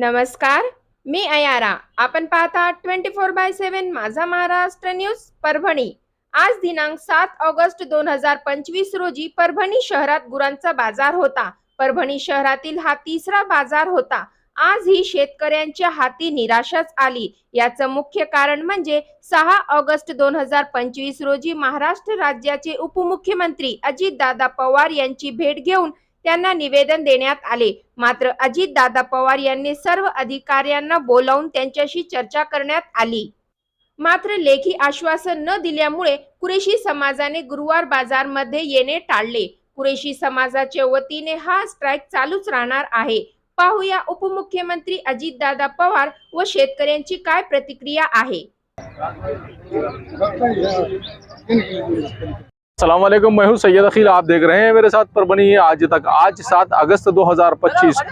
नमस्कार मी अयारा. आपण पाहता twenty four by seven Majha Maharashtra news Parbhani. आज दिनांक सात ऑगस्ट दोन हजार पंचवीस रोजी परभणी शहरात गुरांचा बाजार होता. परभणी शहरातील हा तिसरा बाजार होता. आज ही शेतकऱ्यांच्या हाती निराशाच आली. याचं मुख्य कारण म्हणजे सहा ऑगस्ट दोन हजार पंचवीस रोजी महाराष्ट्र राज्याचे उपमुख्यमंत्री अजितदादा पवार यांची भेट घेऊन त्यांना निवेदन देण्यात आले. मात्र अजित दादा पवार यांनी सर्व अधिकाऱ्यांना बोलावून त्यांच्याशी चर्चा करण्यात आली. मात्र लेखी आश्वासन न दिल्यामुळे कुरेशी समाजाने गुरुवार बाजारमध्ये येणे टाळले. कुरेशी समाजाच्या वतीने हा स्ट्राईक चालूच राहणार आहे. पाहूया उपमुख्यमंत्री अजितदादा पवार व शेतकऱ्यांची काय प्रतिक्रिया आहे. सलाम वालेकुम मैं हूँ सैयद अखिल। आप देख रहे हैं मेरे साथ पर बनी है आज तक। आज सात अगस्त 2025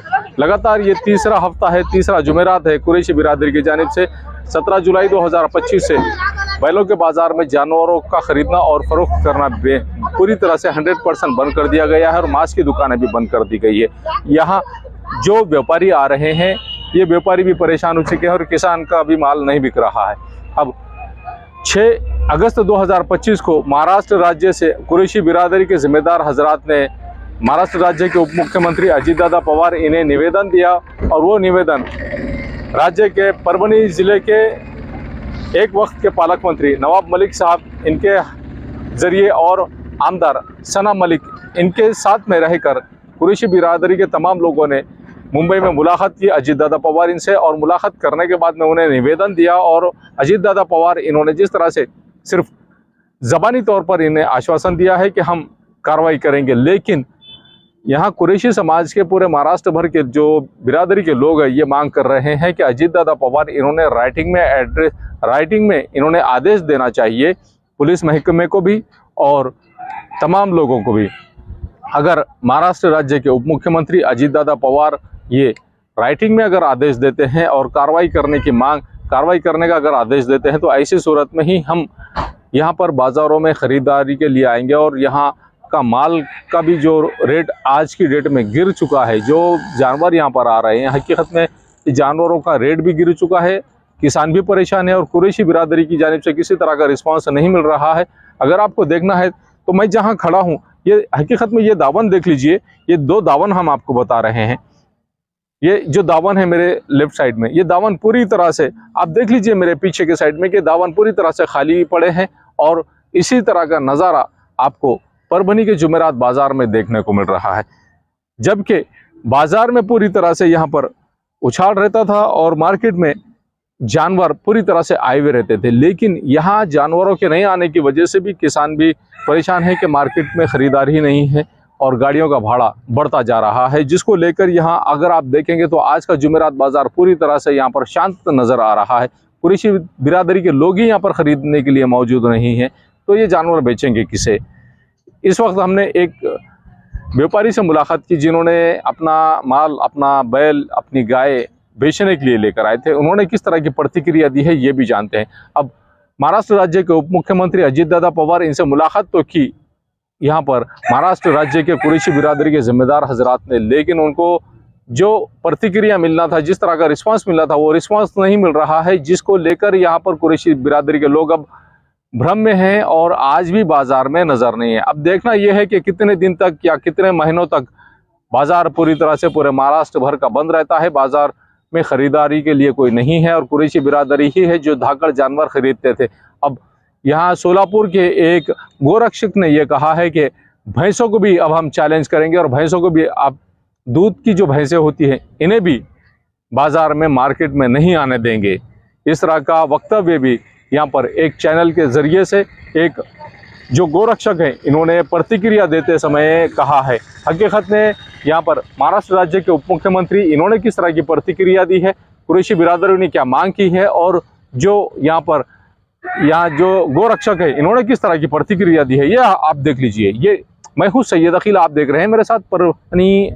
लगातार ये तीसरा हफ़्ता है, तीसरा जुमेरात है कुरैशी बिरादरी की जानब से 17 जुलाई 2025 से। बैलों के बाज़ार में जानवरों का खरीदना और फरोख्त करना बे- पूरी तरह से 100 परसेंट बंद कर दिया गया है और मांस की दुकानें भी बंद कर दी गई है। यहाँ जो व्यापारी आ रहे हैं, ये व्यापारी भी परेशान हो चुके हैं और किसान का भी माल नहीं बिक रहा है। अब 6 अगस्त 2025 को महाराष्ट्र राज्य से कुरैशी बिरादरी के जिम्मेदार हजरात ने महाराष्ट्र राज्य के उप मुख्यमंत्री अजीत दादा पवार इन्हें निवेदन दिया और वो निवेदन राज्य के परभनी ज़िले के एक वक्त के पालक मंत्री नवाब मलिक साहब, इनके ज़रिए और आमदार सना मलिक इनके साथ में रहकर कुरैशी बिरादरी के तमाम लोगों ने मुंबई में मुलाकात की। अजीत दादा पवार इनसे और मुलाकात करने के बाद में उन्हें निवेदन दिया और अजीत दादा पवार इन्होंने जिस तरह से सिर्फ़ जबानी तौर पर इन्हें आश्वासन दिया है कि हम कार्रवाई करेंगे। लेकिन यहाँ कुरैशी समाज के पूरे महाराष्ट्र भर के जो बिरादरी के लोग हैं, ये मांग कर रहे हैं कि अजीत दादा पवार इन्होंने राइटिंग में एड्रेस राइटिंग में इन्होंने आदेश देना चाहिए पुलिस महकमे को भी और तमाम लोगों को भी। अगर महाराष्ट्र राज्य के उप मुख्यमंत्री अजीत दादा पवार ये राइटिंग में अगर आदेश देते हैं और कार्रवाई करने की मांग कार्रवाई करने का अगर आदेश देते हैं तो ऐसी सूरत में ही हम यहाँ पर बाज़ारों में ख़रीदारी के लिए आएँगे और यहाँ का माल का भी जो रेट आज की डेट में गिर चुका है, जो जानवर यहाँ पर आ रहे हैं, हकीकत में जानवरों का रेट भी गिर चुका है, किसान भी परेशान है और कुरेशी बिरादरी की जानब से किसी तरह का रिस्पांस नहीं मिल रहा है। अगर आपको देखना है तो मैं जहाँ खड़ा हूँ, ये हकीकत में ये दावन देख लीजिए, ये दो दावन हम आपको बता रहे हैं। ये जो दावन है मेरे लेफ़्ट साइड में, ये दावन पूरी तरह से, आप देख लीजिए मेरे पीछे के साइड में कि दावन पूरी तरह से खाली पड़े हैं और इसी तरह का नज़ारा आपको परभनी के जुमेरात बाज़ार में देखने को मिल रहा है। जबकि बाज़ार में पूरी तरह से यहाँ पर उछाल रहता था और मार्केट में जानवर पूरी तरह से आए हुए रहते थे। लेकिन यहाँ जानवरों के नहीं आने की वजह से भी किसान भी परेशान है कि मार्केट में ख़रीदारी ही नहीं है। और गाड़ियों का भाड़ा बढ़ता जा रहा है, जिसको लेकर यहाँ अगर आप देखेंगे तो आज का जुमेरात बाज़ार पूरी तरह से यहाँ पर शांत नज़र आ रहा है। कुरैशी बिरादरी के लोग ही यहाँ पर ख़रीदने के लिए मौजूद नहीं हैं तो ये जानवर बेचेंगे किसे? इस वक्त हमने एक व्यापारी से मुलाकात की जिन्होंने अपना माल, अपना बैल, अपनी गाय बेचने के लिए लेकर आए थे। उन्होंने किस तरह की प्रतिक्रिया दी है, ये भी जानते हैं। अब महाराष्ट्र राज्य के उप मुख्यमंत्री अजीत दादा पवार इनसे मुलाकात तो की यहाँ पर महाराष्ट्र राज्य के कुरैशी बिरादरी के जिम्मेदार हजरात ने, लेकिन उनको जो प्रतिक्रिया मिलना था, जिस तरह का रिस्पांस मिला था, वो रिस्पांस नहीं मिल रहा है, जिसको लेकर यहाँ पर कुरेशी बिरादरी के लोग अब भ्रम में हैं और आज भी बाज़ार में नज़र नहीं है। अब देखना यह है कि कितने दिन तक या कितने महीनों तक बाज़ार पूरी तरह से पूरे महाराष्ट्र भर का बंद रहता है। बाज़ार में ख़रीदारी के लिए कोई नहीं है और कुरेशी बिरादरी ही है जो धाकड़ जानवर खरीदते थे। अब यहाँ सोलापुर के एक गोरक्षक ने यह कहा है कि भैंसों को भी अब हम चैलेंज करेंगे और भैंसों को भी अब दूध की जो भैंसें होती हैं, इन्हें भी बाज़ार में मार्केट में नहीं आने देंगे। इस तरह का वक्तव्य भी यहाँ पर एक चैनल के ज़रिए से एक जो गोरक्षक हैं, इन्होंने प्रतिक्रिया देते समय कहा है। हकीकत ने यहाँ पर महाराष्ट्र राज्य के उप मुख्यमंत्री इन्होंने किस तरह की प्रतिक्रिया दी है? कुरैशी बिरादरी ने क्या मांग की है? और जो यहाँ पर यहाँ जो गोरक्षक है, इन्होंने किस तरह की प्रतिक्रिया दी है, ये आप देख लीजिए। ये मैं हूँ सैयद अखिल आप देख रहे हैं मेरे साथ परभनी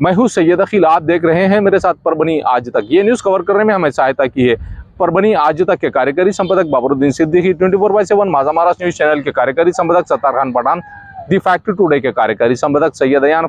मैं हूँ सैयद अखिल आप देख रहे हैं मेरे साथ परभनी आज तक। ये न्यूज़ कवर करने में हमें सहायता की है। परभणी आज तक के कार्यकारी संपादक Babaruddin Siddiqui twenty four by seven Majha Maharashtra news channel के कार्यकारी संपादक Sattar Khan Pathan the factory today के कार्यकारी संपादक सैयद अयान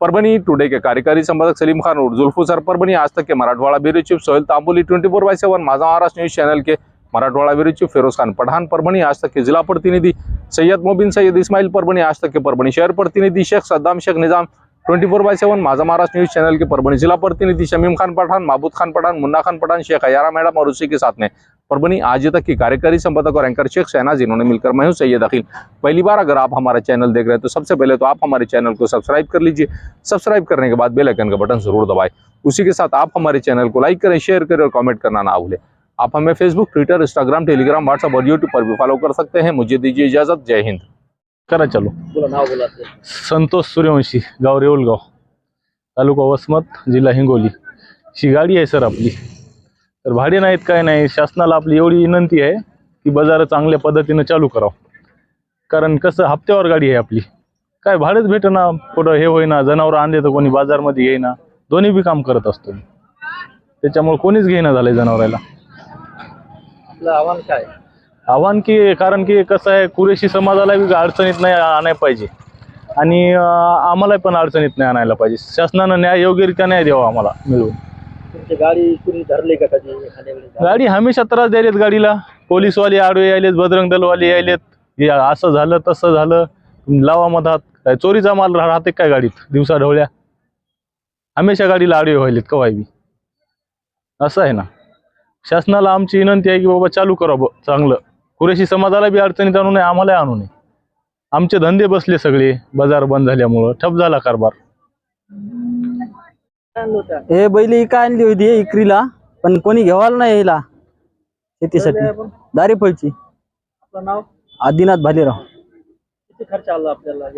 परभनी टुडे के कार्यकारी संपादक सलीम खान और जुल्फू sir Parbhani Aaj Tak K Marathwada bureau chief Sohel Tamboli twenty four by seven Majha Maharashtra news channel K Marathwada chief Firoz Khan Pathan Parbhani Aaj Tak के जिला प्रतिनिधि सैयद मोबिन सैयद इस्माइल परभनी आज तक के परभनी शहर प्रतिनिधि Shaikh Saddam, Shaikh Nizam, twenty four by seven, Majha Maharashtra news channel के परभनी जिला प्रतिनिधि शमीम खान पठान महबूद खान पठान मुन्ना खान पठान शेख अयारा मैडम और उसी के साथ में परभनी आज तक की कार्यकारी संपादक और एंकर शेख शहनाज जिन्होंने मिलकर मैं हूँ सैयद अखिल पहली बार अगर आप हमारा चैनल देख रहे हैं तो सबसे पहले तो आप हमारे चैनल को सब्सक्राइब कर लीजिए। सब्सक्राइब करने के बाद बेलाइकन का बटन ज़रूर दबाएँ। उसी के साथ आप हमारे चैनल को लाइक करें, शेयर करें और कॉमेंट करना ना भूलें। आप हमें Facebook Twitter Instagram Telegram WhatsApp और यूट्यूब पर भी फॉलो कर सकते हैं। मुझे दीजिए इजाजत। जय हिंद। करा चालू। बोला नाव बोला ते. संतोष सूर्यवंशी गाव रेवलगाव तालुका वसमत जिल्हा हिंगोली। ही गाडी आहे सर आपली। तर भाडे नाहीत काय नाही. शासनाला आपली एवढी विनंती आहे की बाजार चांगल्या पद्धतीनं चालू करावं. कारण कसं हप्त्यावर गाडी आहे आपली. काय भाडेच भेटेना कुठं हे होईना जनावर आणले तर कोणी बाजारमध्ये येईना. दोन्ही बी काम करत असतो. त्याच्यामुळे कोणीच घेईना झालंय जनावराला आपलं आव्हान काय? आव्हान की कारण की कसं आहे कुरेशी समाजाला बी अडचणीत नाही आणायला पाहिजे. आणि आम्हाला पण अडचणीत नाही आणायला पाहिजे. शासनानं न्याय योग्यरित्या न्याय द्यावा आम्हाला मिळून. तुमची गाडी कुणी धरली का कधी? गाडी हमेशा त्रास द्यायलेत गाडीला. पोलीसवाले आडवे यायलेत बजरंग दलवाले यायलेत. हे असं झालं तसं झालं. लावा मधात. काय चोरीचा माल राहते काय गाडीत? दिवसा ढवळ्या हमेशा गाडीला आडवे व्हायलेत कवाय बी असं आहे ना. शासनाला आमची विनंती आहे की बाबा चालू करा ब- चांगलं. कुरेशी समाजाला बी अडचणीत आणू नये आम्हाला आणू नये. आमचे धंदे बसले सगळे बाजार बंद झाल्यामुळं ठप झाला कारभार? हे बैल इका आणली होती इकरीला पण कोणी घेवायला नाही यायला शेतीसाठी. आपलं नाव? आदिनाथ भालेराव. किती खर्च आला आपल्याला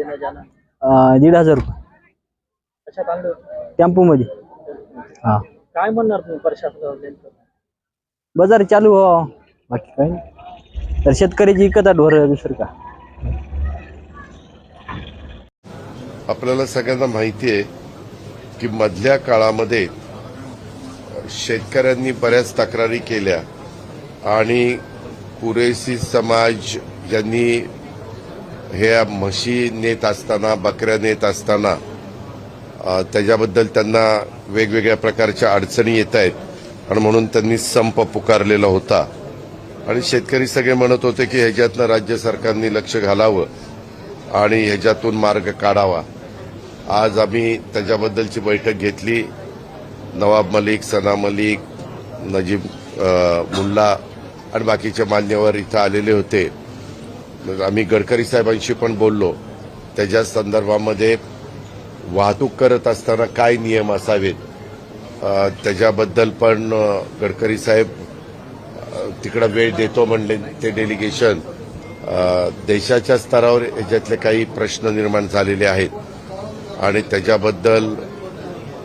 दीड हजार रुपये? टेम्पो मध्ये हा. काय म्हणणार तुम्ही प्रशासनाला बाजार चालू व्हावा बाकी काय नाही. तर शेतकऱ्याची इकत ढोर दुसरं का? आपल्याला सगळ्यांना माहिती आहे की मधल्या काळामध्ये शेतकऱ्यांनी बऱ्याच तक्रारी केल्या आणि पुरेशी समाज यांनी ह्या म्हशी नेत असताना बकऱ्या नेत असताना अ, त्याच्याबद्दल त्यांना वेगवेगळ्या प्रकारच्या अडचणी येत आहेत. आणि म्हणून त्यांनी संप पुकारलेला होता. आणि शेतकरी सगळे म्हणत होते की ह्याच्यातनं राज्य सरकारने लक्ष घालावं आणि ह्याच्यातून मार्ग काढावा. आज आम्ही त्याच्याबद्दलची बैठक घेतली. नवाब मलिक सना मलिक नजीब मुल्ला आणि बाकीचे मान्यवर इथं आलेले होते. मग आम्ही गडकरी साहेबांशी पण बोललो. त्याच्या संदर्भामध्ये वाहतूक करत असताना काय नियम असावेत? त्याच्याबद्दल पण गडकरी साहेब तिकडं वेळ देतो म्हणले ते डेलिगेशन देशाच्या स्तरावर याच्यातले काही प्रश्न निर्माण झालेले आहेत. आणि त्याच्याबद्दल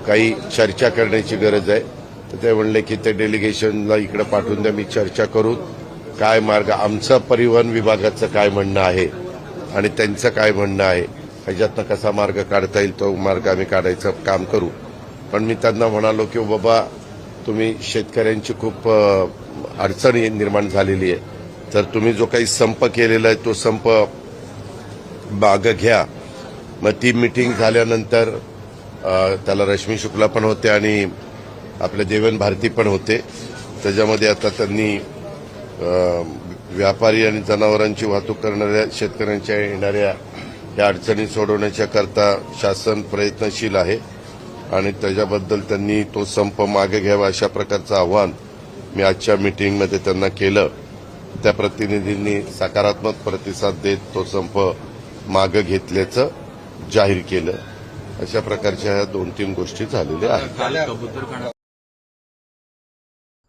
काही चर्चा करण्याची गरज आहे. तर ते म्हणले की ते डेलिगेशनला इकडे पाठवून द्या मी चर्चा करू. काय मार्ग आमचं परिवहन विभागाचं काय म्हणणं आहे? आणि त्यांचं काय म्हणणं आहे? ह्याच्यातनं कसा मार्ग काढता येईल तो मार्ग आम्ही काढायचं काम करू. पण मी त्यांना म्हणालो की बाबा तुम्ही शेतकऱ्यांची खूप अडचण अडचणी निर्माण झालेली आहे. तर तुम्ही जो काही संप केलेला आहे तो संप मागं घ्या. मग ती मिटिंग झाल्यानंतर त्याला रश्मी शुक्ला पण होते आणि आपल्या देवेन भारती पण होते. त्याच्यामध्ये आता त्यांनी व्यापारी आणि जनावरांची वाहतूक करणाऱ्या शेतकऱ्यांच्या येणाऱ्या या अडचणी सोडवण्याच्या करता शासन प्रयत्नशील आहे. आणि त्याच्याबद्दल त्यांनी तो संप मागे घ्यावा अशा प्रकारचं आव्हान मी आजच्या मिटिंगमध्ये त्यांना केलं. त्या प्रतिनिधींनी सकारात्मक प्रतिसाद देत तो संप मागे घेतल्याचं जाहीर केलं. अशा प्रकारच्या ह्या दोन तीन गोष्टी झालेल्या आहेत.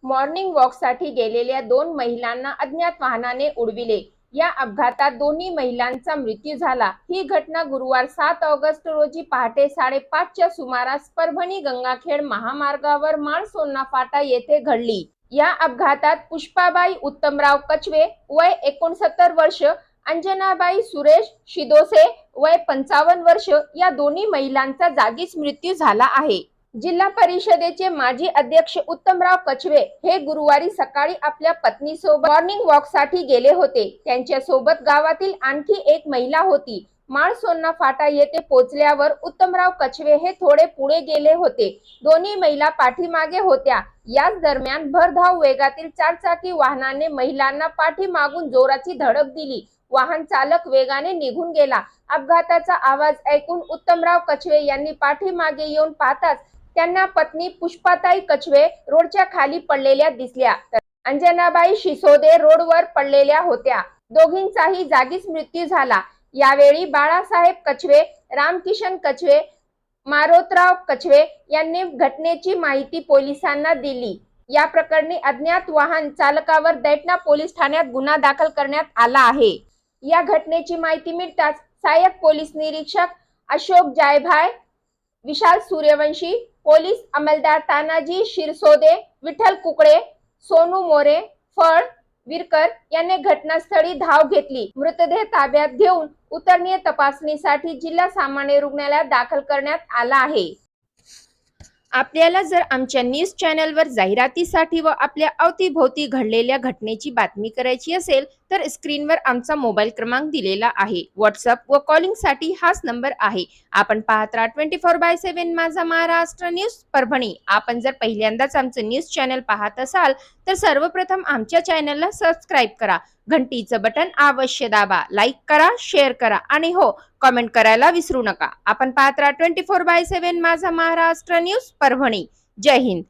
मॉर्निंग वॉकसाठी गेलेल्या दोन महिलांना अज्ञात वाहनाने उडविले. या अपघातात दोन्ही महिलांचा मृत्यू झाला. ही घटना गुरुवार सात ऑगस्ट रोजी पहाटे साडेपाचच्या सुमारास परभणी गंगाखेड महामार्गावर माळसोन्ना फाटा येथे घडली. या अपघातात पुष्पाबाई उत्तमराव कचवे वय एकोणसत्तर वर्ष अंजनाबाई सुरेश शिदोसे वय पंचावन्न वर्ष या दोन्ही महिलांचा जागीच मृत्यू झाला आहे. जिल्हा परिषदेचे माजी अध्यक्ष उत्तमराव कछवे हे गुरुवारी सकाळी आपल्या पत्नीसोबत मॉर्निंग वॉकसाठी गेले होते. त्यांच्यासोबत गावातील आणखी एक महिला होती. माळसोन्ना फाटा येथे पोहोचल्यावर उत्तमराव कछवे हे थोडे पुढे गेले होते. दोन्ही महिला पाठीमागे होत्या. याच दरम्यान भरधाव वेगातील चारचाकी वाहनाने महिलांना पाठीमागून जोराची धडक दिली. वाहन चालक वेगाने निघून गेला. अपघाताचा आवाज ऐकून उत्तमराव कछवे यांनी पाठीमागे येऊन पाहताच त्यांना पत्नी पुष्पाताई कछवे रोडच्या खाली पडलेल्या दिसल्या. तर अंजनाबाई शिसोदे रोडवर पडलेल्या होत्या. दोघींचाही जागीच मृत्यू झाला. यावेळी बाळासाहेब कछवे रामकिशन कछवे मारोतराव कछवे यांनी घटनेची माहिती पोलिसांना दिली. या प्रकरणी अज्ञात वाहन चालकावर दैटना पोलीस ठाण्यात गुन्हा दाखल करण्यात आला आहे. या घटनेची माहिती मिळताच सहाय्यक पोलीस निरीक्षक अशोक जायभाय विशाल सूर्यवंशी पोलीस अंमलदार तानाजी शिरसोदे विठ्ठल कुकडे सोनू मोरे फळ विरकर यांनी घटनास्थळी धाव घेतली. मृतदेह ताब्यात घेऊन उतरणीय तपासणीसाठी जिल्हा सामान्य रुग्णालयात दाखल करण्यात आला आहे. आपल्याला जर आमच्या न्यूज चॅनलवर जाहिरातीसाठी व आपल्या अवतीभोवती घडलेल्या घटनेची बातमी करायची असेल तर स्क्रीनवर आमचा मोबाईल क्रमांक दिलेला आहे. व्हॉट्सअप व कॉलिंगसाठी हाच नंबर आहे. आपण पाहत राहा twenty four by seven Majha Maharashtra news Parbhani आपण जर पहिल्यांदाच आमचं न्यूज चॅनल पाहत असाल तर सर्वप्रथम आमच्या चॅनलला सबस्क्राईब करा. घंटीचं बटन अवश्य दाबा. लाईक करा शेअर करा आणि हो कमेंट करायला विसरू नका. आपण पाहत राहा twenty four by seven Majha Maharashtra news Parbhani. Jai Hind.